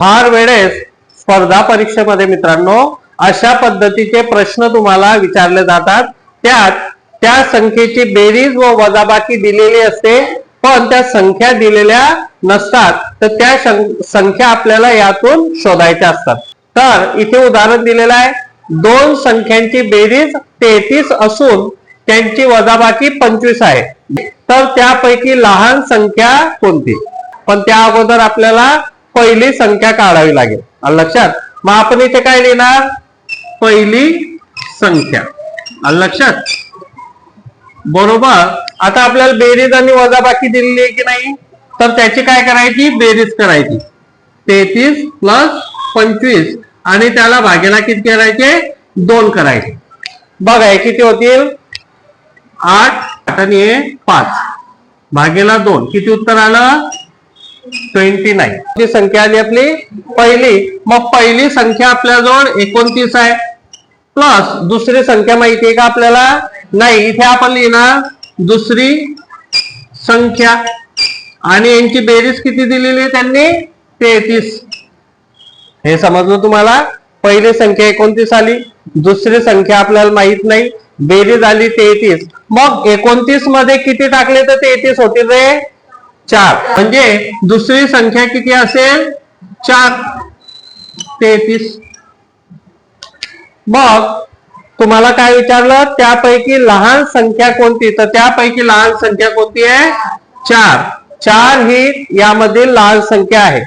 फार वेळेस स्पर्धा परीक्षेमध्ये मित्रांनो अशा पद्धतीचे प्रश्न तुम्हाला विचारले जातात. त्यात त्या संख्येची बेरीज व वजाबाकी दिलेली असते पण त्या संख्या दिलेल्या नसतात. तर त्या संख्या आपल्याला यातून शोधायच्या असतात. तर इथे उदाहरण दिलेलं आहे. दोन संख्यांची बेरीज तेहतीस असून त्यांची वजाबाकी पंचवीस आहे. तर त्यापैकी लहान संख्या कोणती? पण त्या अगोदर आपल्याला पहिली संख्या काढावी लागेल. लक्षात मग आपण इथे काय लिहिणार? पहिली संख्या. आलं लक्षात बरोबर आता आपल्याला बेरीज आणि वजाबाकी दिलेली आहे की नाही? तर त्याची काय करायची? बेरीज करायची. तेहतीस प्लस पंचवीस. आणि त्याला भागेला किती करायचे? दोन करायचे. बघा हे किती होतील? आठ आणि पाच. भागेला दोन. किती उत्तर आलं? Twenty nine. जी संख्या आली आपली पहिली. मग पहिली संख्या आपल्याजवळ एकोणतीस आहे. प्लस दुसरी संख्या माहिती आहे का आपल्याला? नाही. इथे आपण लिहिणार दुसरी संख्या. आणि यांची बेरीज किती दिलेली आहे त्यांनी? तेहतीस. हे समजलं तुम्हाला? पहिली संख्या एकोणतीस आली. दुसरी संख्या आपल्याला माहीत नाही. बेरीज आली तेहतीस. मग एकोणतीसमध्ये किती टाकले तर तेहतीस होतील रे? चार. म्हणजे दुसरी संख्या किती असेल? चार. तेहतीस. मग तुम्हाला काय विचारलं? त्यापैकी लहान संख्या कोणती? तर त्यापैकी लहान संख्या कोणती आहे? चार. चार ही यामधील लहान संख्या आहे.